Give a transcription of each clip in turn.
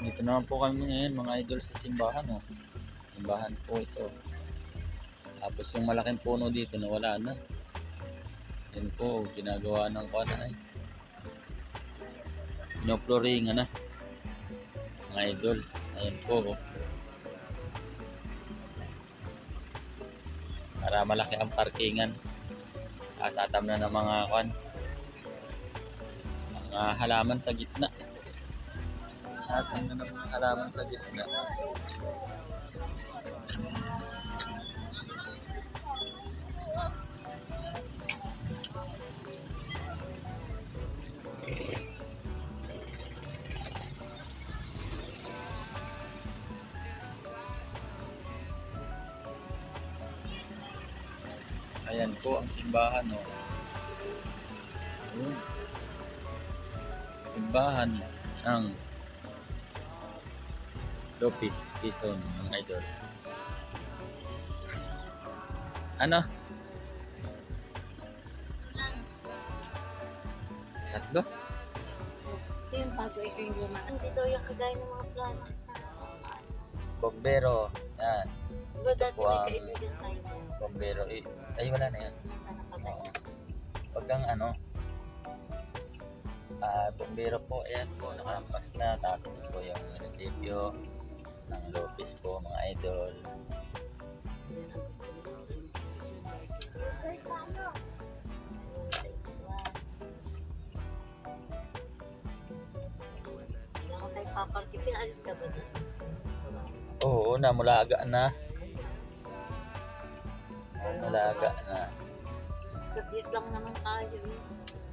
Dito naman po kami ngayon mga idol sa simbahan. Oh. Simbahan po ito. Tapos yung malaking puno dito na wala na. Yan po, ginagawa ng kwana ay. Pinoploringan na. Mga idol. Ayan po. Oh. Para malaki ang parkingan. Asatam na ng mga kwan. Mga halaman sa gitna. Atin na ng mga halaman sa gitna. Ayan po ang simbahan, oh. Ayun. Simbahan ng Lopez, Quezon, mga idol. Ano? Tatlo? Ito yung bago ito yung luma. Andito yung kagaya ng mga plano sa Bombero. Yan. Diba dati may kaibigan tayo Bombero. Eh, ay, wala na yan. nasa napatay. Huwag kang ano. Ah, bombero po. Ayan po. Nakalampas na. Tapos po yung munisipyo ng Lopez po, mga idol. Paparty. Pinalis ka ba doon? Oo, namulaga na. Namulaga na. Saglit lang naman tayo. eh.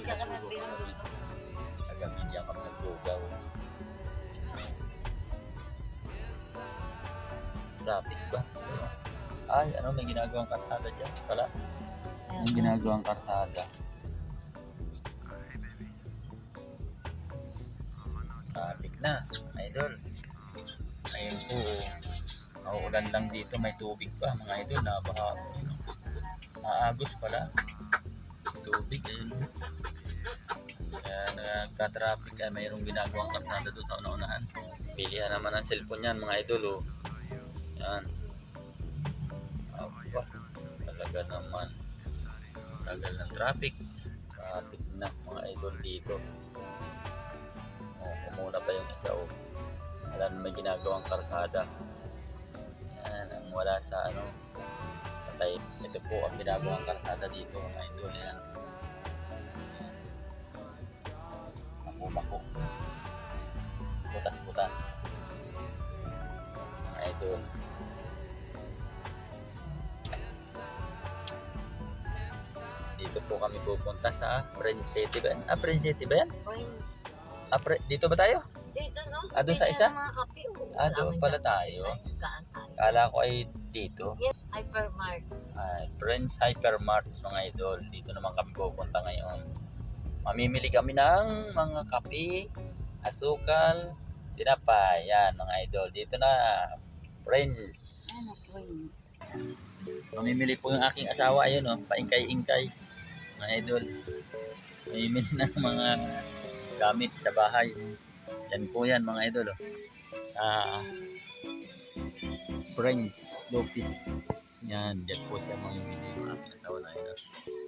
Kami ka kami naglugaw. pinag Kagabi niya kami naglugaw. Traffic ba? Ay, ano, may ginagawang karsada dyan pala. May ginagawang karsada. Traffic na, idol. Ayun po, mauulan lang dito, may tubig pa, mga idol, nabaha. Maagos pala. Tubig, ayun. Nagka-traffic, kaya mayroong ginagawang karsada doon sa una-unahan. Bilihan naman ang cellphone yan, mga idol, oh. Yan. Aba, talaga naman. Tagal ng traffic. Traffic na mga idol dito. Oh, kumuna pa yung isa oh. Wala na ginagawang karsada. Yan, ang wala sa ano, sa tayo. Ito po ang ginagawang karsada dito mga idol. Yan. Mako-mako. Butas-butas. Mga idol. Dito po kami pupunta sa Prince City ba yan? Ah, Prince City ba yan? Friends. Ah, Pre- dito ba tayo? Dito, no? Ah, doon sa isa? mga kape, oh. Ah, doon pala tayo. Ay. Kala ko ay dito. Yes, hypermart. Ay, Prince Hypermart mga idol. Dito naman kami pupunta ngayon. Mamimili kami ng mga kape, asukal, tinapay. Yan mga idol. Dito na. Prince. Ano, friends? Mamimili po yung aking asawa. Ayun o. Paingkay-ingkay. Mga idol. Mamimili ng mga gamit sa bahay. Yan po yan mga idol. Oh. Ah, Prince Lopez. Yan. Yan po siya mamimili yung aking asawa na yun. oh.